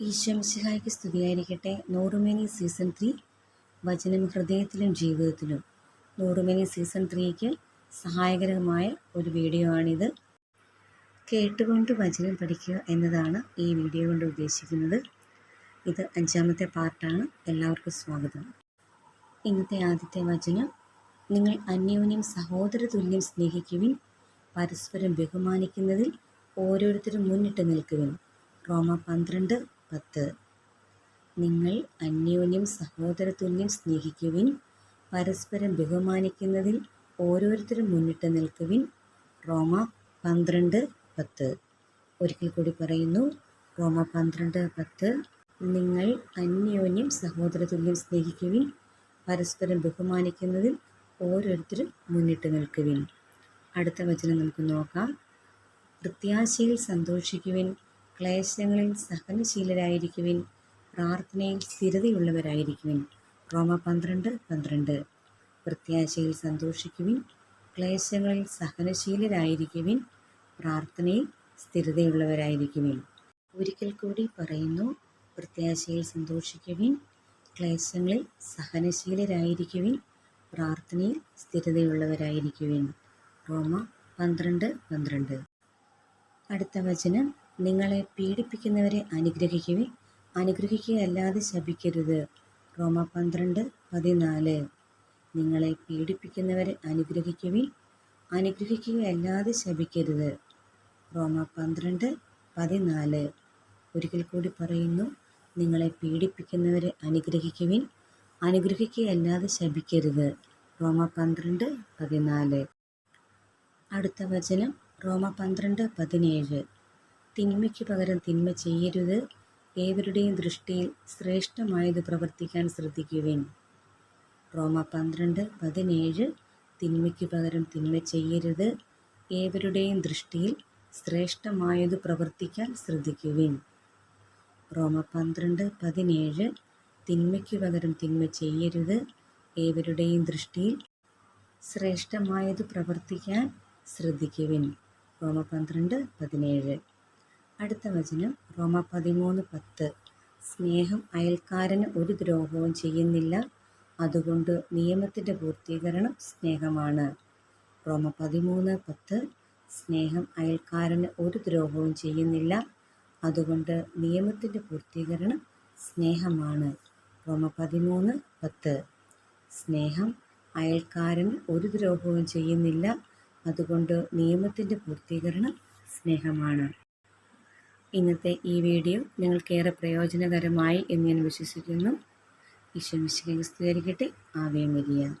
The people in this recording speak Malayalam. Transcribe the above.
ഈശ്വംശിഹായ്ക്ക് സ്തുതിയായിരിക്കട്ടെ. നൂറുമേനി സീസൺ ത്രീ വചനം ഹൃദയത്തിലും ജീവിതത്തിലും. നൂറുമേനി സീസൺ ത്രീക്ക് സഹായകരമായ ഒരു വീഡിയോ ആണിത്. കേട്ടുകൊണ്ട് വചനം പഠിക്കുക എന്നതാണ് ഈ വീഡിയോ കൊണ്ട് ഉദ്ദേശിക്കുന്നത്. ഇത് അഞ്ചാമത്തെ പാർട്ടാണ്. എല്ലാവർക്കും സ്വാഗതം. ഇന്നത്തെ ആദ്യത്തെ വചനം നിങ്ങൾ അന്യോന്യം സഹോദര തുല്യം സ്നേഹിക്കുവിൻ പരസ്പരം ബഹുമാനിക്കുന്നതിൽ ഓരോരുത്തരും മുന്നിട്ട് നിൽക്കുവിൻ. റോമ പന്ത്രണ്ട് പത്ത്. നിങ്ങൾ അന്യോന്യം സഹോദരതുല്യം സ്നേഹിക്കുവിൻ പരസ്പരം ബഹുമാനിക്കുന്നതിൽ ഓരോരുത്തരും മുന്നിട്ട് നിൽക്കുവിൻ. റോമ പന്ത്രണ്ട് പത്ത്. ഒരിക്കൽ കൂടി പറയുന്നു റോമ പന്ത്രണ്ട് പത്ത്. നിങ്ങൾ അന്യോന്യം സഹോദരതുല്യം സ്നേഹിക്കുവിൻ പരസ്പരം ബഹുമാനിക്കുന്നതിൽ ഓരോരുത്തരും മുന്നിട്ട് നിൽക്കുവിൻ. അടുത്ത വചനം നമുക്ക് നോക്കാം. പ്രത്യാശയിൽ സന്തോഷിക്കുവിൻ ക്ലേശങ്ങളിൽ സഹനശീലരായിരിക്കുവിൻ. പ്രാർത്ഥനയിൽ സ്ഥിരതയുള്ളവരായിരിക്കുവിൻ. റോമ പന്ത്രണ്ട് പന്ത്രണ്ട്. പ്രത്യാശയിൽ സന്തോഷിക്കുവിൻ. ക്ലേശങ്ങളിൽ സഹനശീലരായിരിക്കുവിൻ. പ്രാർത്ഥനയിൽ സ്ഥിരതയുള്ളവരായിരിക്കുവിൻ. ഒരിക്കൽ കൂടി പറയുന്നു പ്രത്യാശയിൽ സന്തോഷിക്കുവിൻ. ക്ലേശങ്ങളിൽ സഹനശീലരായിരിക്കുവിൻ. പ്രാർത്ഥനയിൽ സ്ഥിരതയുള്ളവരായിരിക്കുവിൻ. റോമ പന്ത്രണ്ട് പന്ത്രണ്ട്. അടുത്ത വചനം. നിങ്ങളെ പീഡിപ്പിക്കുന്നവരെ അനുഗ്രഹിക്കുവിൻ. അനുഗ്രഹിക്കുകയല്ലാതെ ശപിക്കരുത്. റോമ പന്ത്രണ്ട് പതിനാല്. നിങ്ങളെ പീഡിപ്പിക്കുന്നവരെ അനുഗ്രഹിക്കുവിൻ. അനുഗ്രഹിക്കുകയല്ലാതെ ശപിക്കരുത്. റോമ പന്ത്രണ്ട് പതിനാല്. ഒരിക്കൽ കൂടി പറയുന്നു നിങ്ങളെ പീഡിപ്പിക്കുന്നവരെ അനുഗ്രഹിക്കുവിൻ. അനുഗ്രഹിക്കുകയല്ലാതെ ശപിക്കരുത്. റോമ പന്ത്രണ്ട് പതിനാല്. അടുത്ത വചനം റോമ പന്ത്രണ്ട് പതിനേഴ്. തിന്മയ്ക്ക് പകരം തിന്മ ചെയ്യരുത്. ഏവരുടെയും ദൃഷ്ടിയിൽ ശ്രേഷ്ഠമായത് പ്രവർത്തിക്കാൻ ശ്രദ്ധിക്കുവേൻ. റോമ പന്ത്രണ്ട് പതിനേഴ്. തിന്മയ്ക്ക് പകരം തിന്മ ചെയ്യരുത്. ഏവരുടെയും ദൃഷ്ടിയിൽ ശ്രേഷ്ഠമായത് പ്രവർത്തിക്കാൻ ശ്രദ്ധിക്കുവിൻ. റോമ പന്ത്രണ്ട് പതിനേഴ്. തിന്മയ്ക്ക് പകരം തിന്മ ചെയ്യരുത്. ഏവരുടെയും ദൃഷ്ടിയിൽ ശ്രേഷ്ഠമായത് പ്രവർത്തിക്കാൻ ശ്രദ്ധിക്കുവിൻ. റോമ പന്ത്രണ്ട് പതിനേഴ്. അടുത്ത വചനം റോമ പതിമൂന്ന് പത്ത്. സ്നേഹം അയൽക്കാരന് ഒരു ദ്രോഹവും ചെയ്യുന്നില്ല. അതുകൊണ്ട് നിയമത്തിന്റെ പൂർത്തീകരണം സ്നേഹമാണ്. റോമ പതിമൂന്ന് പത്ത്. സ്നേഹം അയൽക്കാരന് ഒരു ദ്രോഹവും ചെയ്യുന്നില്ല. അതുകൊണ്ട് നിയമത്തിന്റെ പൂർത്തീകരണം സ്നേഹമാണ്. റോമ പതിമൂന്ന് പത്ത്. സ്നേഹം അയൽക്കാരന് ഒരു ദ്രോഹവും ചെയ്യുന്നില്ല. അതുകൊണ്ട് നിയമത്തിന്റെ പൂർത്തീകരണം സ്നേഹമാണ്. ഇന്നത്തെ ഈ വീഡിയോ നിങ്ങൾക്കേറെ പ്രയോജനകരമായി എന്ന് ഞാൻ വിശ്വസിക്കുന്നു. ഈശോ മിശിഹ സ്തുതിയായിരിക്കട്ടെ. ആവേ മരിയ.